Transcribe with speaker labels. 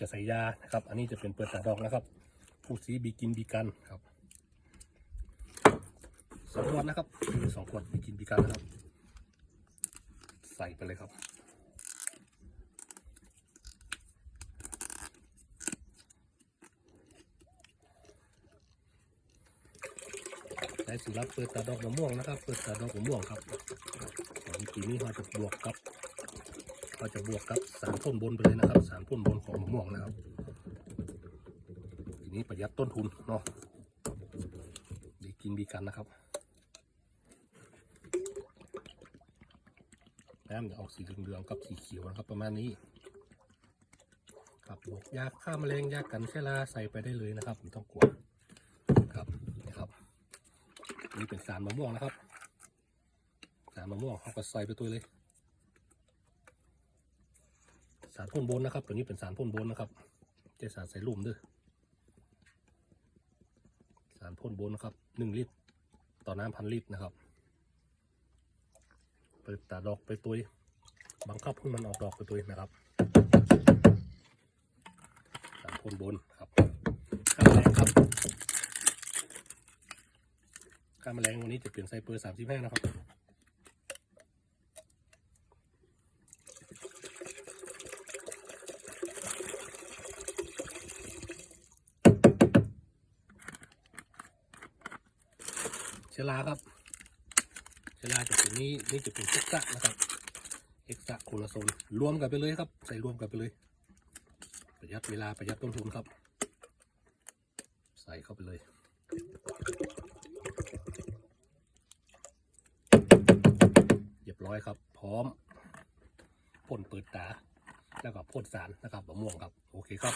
Speaker 1: จะใส่ยานะครับ อันนี้จะเป็นเปิดตาดอกนะครับ ผู้สีบีกินบีกันครับสองขวดนะครับสองขวดบีกินบีกันนะครับ ใส่ไปเลยครับใช้สูตรลับเปิดตาดอกมะม่วงนะครับ เปิดตาดอกมะม่วงครับของปีนี้เราจะบวกกับ เราจะบวกกับสารพ่นบนไปเลยนะครับสารพ่นบนของมะม่วงนะครับทีนี้ประหยัดต้นทุนเนาะดีกินดีกันนะครับน้ำจะออกสีเหลืองๆกับสีเขียวนะครับประมาณนี้ครับบวกยาฆ่าแมลงยากันเชื้อราใส่ไปได้เลยนะครับไม่ต้องกลัวครับนะครับ นี่เป็นสารมะม่วงนะครับ สารมะม่วงเขาก็ใส่ไปตัวเลย สารพ่นบนนะครับ ตัวนี้เป็นสารพ่นบนนะครับเจะสารใส่ลุ่มด้วยสารพ่นบนนะครับหนึ่งลิตร ต่อน้ำพันลิตรนะครับ เปิดตาดอกไปตัวบังคับให้มันออกดอกไปตัวนะครับ สารพ่นบนครับข้างแรงครับค่ามแมลงวันนี้จะเปลี่ยนไซเปอร์สามสิบห้านะครับ เชลาครับ เชลาจะเป็นนี้นี่จะเป็นเอ็กซ์นะครับเอ็กซ์โคลาโซนรวมกันไปเลยครับ ใส่รวมกันไปเลย ประหยัดเวลาประหยัดต้นทุนครับ ใส่เข้าไปเลยเรียบร้อยครับ พร้อมพ่นเปิดตา แล้วก็พ่นสารนะครับมะม่วงครับ โอเคครับ